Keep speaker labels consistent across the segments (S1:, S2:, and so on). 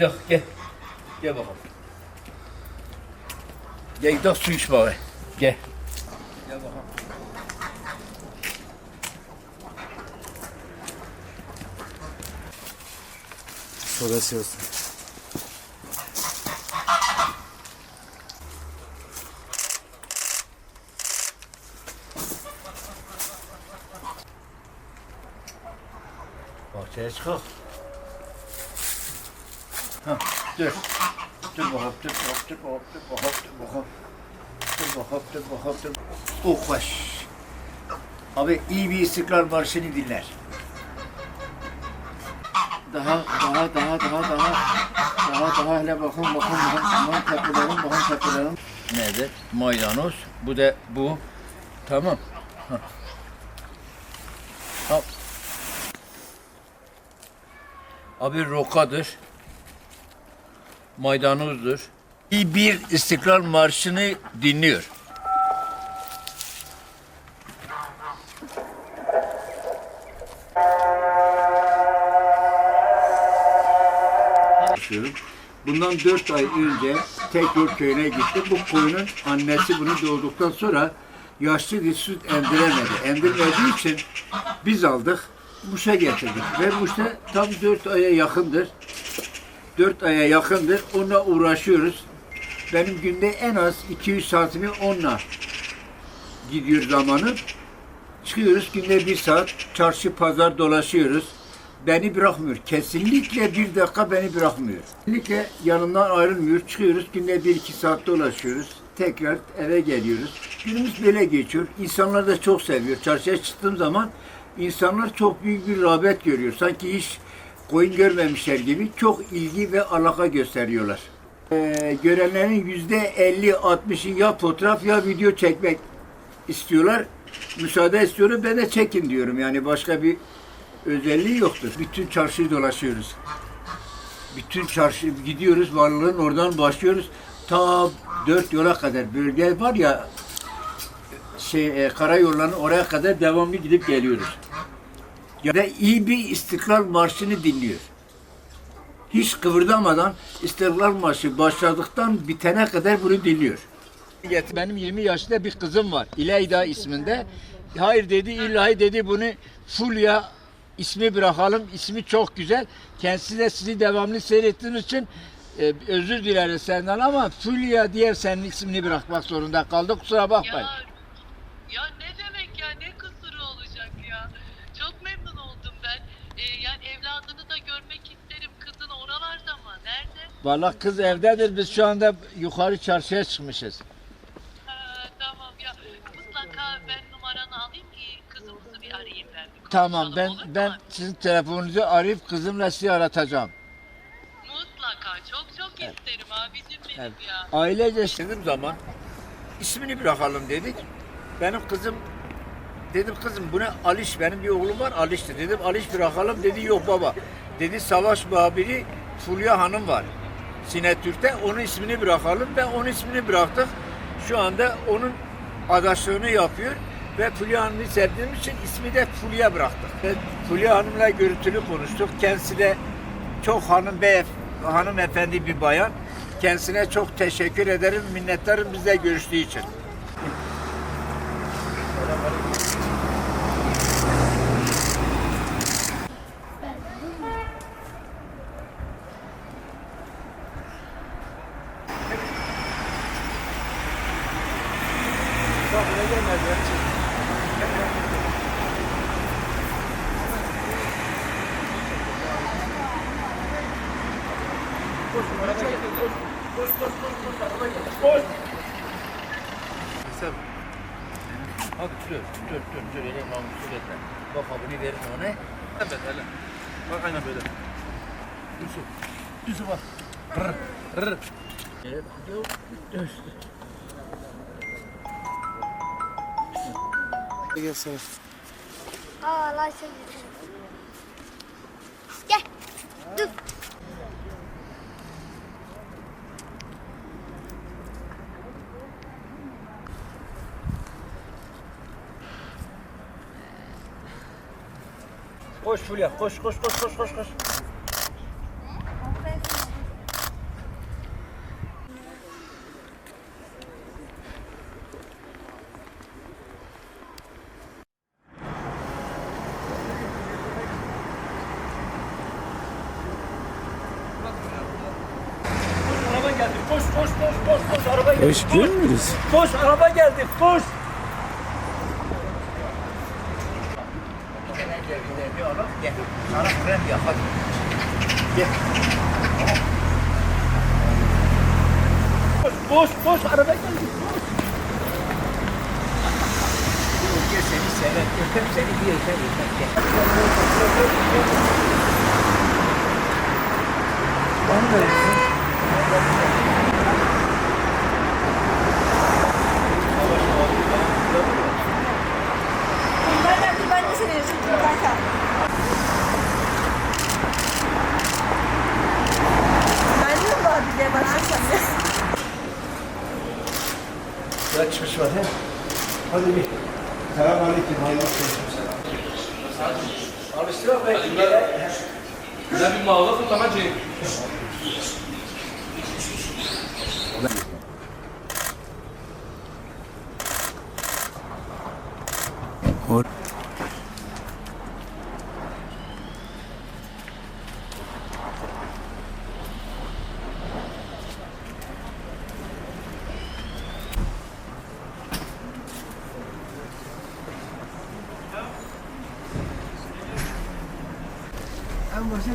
S1: Bir dakika gel. Gel bakalım. Gel gidelim su iç bari. Gel. Gel bakalım.
S2: Şurası olsun.
S1: Bahçeye çıkak. Ha, dur. Dur bakalım, dur bakalım, dur bakalım, dur bakalım, dur bakalım. Dur bakalım, dur bakalım, dur Oh baş. Abi iyi bir istikrar marşını dinler. Daha, daha, daha, daha, daha. Daha, daha hele bakın, bakın, bakın. Aman tepelerim, bakın tepelerim. Nedir? Maydanoz. Bu da bu. Tamam. Al. Abi rokadır. Maydanozdur. Bir istiklal marşını dinliyor. Yaşıyorum. Bundan dört ay önce tekrar köyüne gitti. Bu koyunun annesi bunu doğduktan sonra yaşlı bir süt emdiremedi. Emdirmediği için biz aldık. Muş'a getirdik. Ve Muş'ta tam dört aya yakındır. Dört aya yakındır. Onunla uğraşıyoruz. Benim günde en az 200 saatimi onunla gidiyor zamanım. Çıkıyoruz günde bir saat çarşı pazar dolaşıyoruz. Beni bırakmıyor. Kesinlikle bir dakika beni bırakmıyor. Kesinlikle yanımdan ayrılmıyor. Çıkıyoruz günde bir iki saat dolaşıyoruz. Tekrar eve geliyoruz. Günümüz böyle geçiyor. İnsanlar da çok seviyor. Çarşıya çıktığım zaman insanlar çok büyük bir rağbet görüyor. Sanki hiç koyun görmemişler gibi çok ilgi ve alaka gösteriyorlar. Ee, görenlerin yüzde 50-60'ı ya fotoğraf ya video çekmek istiyorlar. Müsaade istiyorum ben de çekin diyorum. Yani başka bir özelliği yoktur. Bütün çarşıyı dolaşıyoruz. Bütün çarşı gidiyoruz varlığın oradan başlıyoruz. Ta dört yola kadar bölge var ya şey e, karayollarının oraya kadar devamlı gidip geliyoruz. Ya da iyi bir istiklal marşını dinliyor. Hiç kıvırdamadan istiklal marşı başladıktan bitene kadar bunu dinliyor. Benim 20 yaşında bir kızım var. İlayda isminde. Hayır dedi, ilahi dedi bunu Fulya ismi bırakalım. İsmi çok güzel. Kendisi de sizi devamlı seyrettiğiniz için e, özür dileriz senden ama Fulya diye senin ismini bırakmak zorunda kaldık. Kusura bakmayın.
S3: Ya, ya ne demek ya ne kusuru olacak ya. Ee, yani evladını da görmek isterim. Kızın oralarda mı? Nerede?
S1: Vallahi kız evdedir. Biz şu anda yukarı çarşıya çıkmışız.
S3: Ha, tamam ya. Mutlaka ben numaranı alayım ki kızımızı bir arayayım ben. Bir
S1: Tamam
S3: konuşalım,
S1: ben
S3: olur mu?
S1: ben sizin telefonunuzu arayıp kızımla sizi aratacağım.
S3: Mutlaka çok çok isterim abicim benim
S1: Evet.
S3: ya.
S1: Ailece istediğim zaman ismini bırakalım dedik. Benim kızım dedim kızım bu ne Aliş benim bir oğlum var Aliş'ti dedim Aliş bırakalım dedi yok baba. Dedi savaş muhabiri Fulya Hanım var. Sinetürk'te onun ismini bırakalım ve onun ismini bıraktık. Şu anda onun adaşlığını yapıyor ve Fulya Hanım'ı sevdiğim için ismi de Fulya bıraktık. Ve Fulya Hanım'la görüntülü konuştuk. Kendisi de çok hanım bey hanımefendi bir bayan. Kendisine çok teşekkür ederim, minnettarım bizle görüştüğü için. Hadi dur, dur, dur, dur, öyle namussuz etme. Bak bunu verin ona.
S2: Evet hele. Bak aynen böyle.
S1: Yusuf, Yusuf bak. Rır, rır. Evet, yok, dur.
S2: Gel sana.
S4: Aa lan güzel. Gel. Dur.
S1: Koş Fulya, koş, koş, koş, koş, koş, koş.
S5: geldi. Koş koş koş koş koş araba geldi.
S2: Gidiyor muyuz?
S5: Koş araba geldi. Koş.
S1: Gel. Sana krem yap hadi. Gel.
S5: Koş koş koş araba geldi. Koş.
S1: Gel seni sever. Öpem seni bir öpem öpem. Gel.
S6: Ben ben ben de seni yaşadım kanka. Ben de var bir de başlasam ya.
S1: Ya çıkış var he. Hadi bir. Selam aleyküm. Hayırlı olsun. Alıştırma belki.
S2: Ne bir mağaza tutamacı.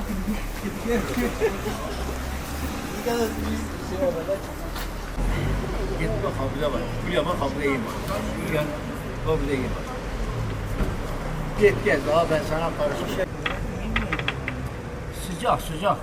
S1: Git bak havluda var. Bu yaman havluya iyi bak. Yan havluya iyi bak. Git gel daha ben sana karşı Sıcak sıcak.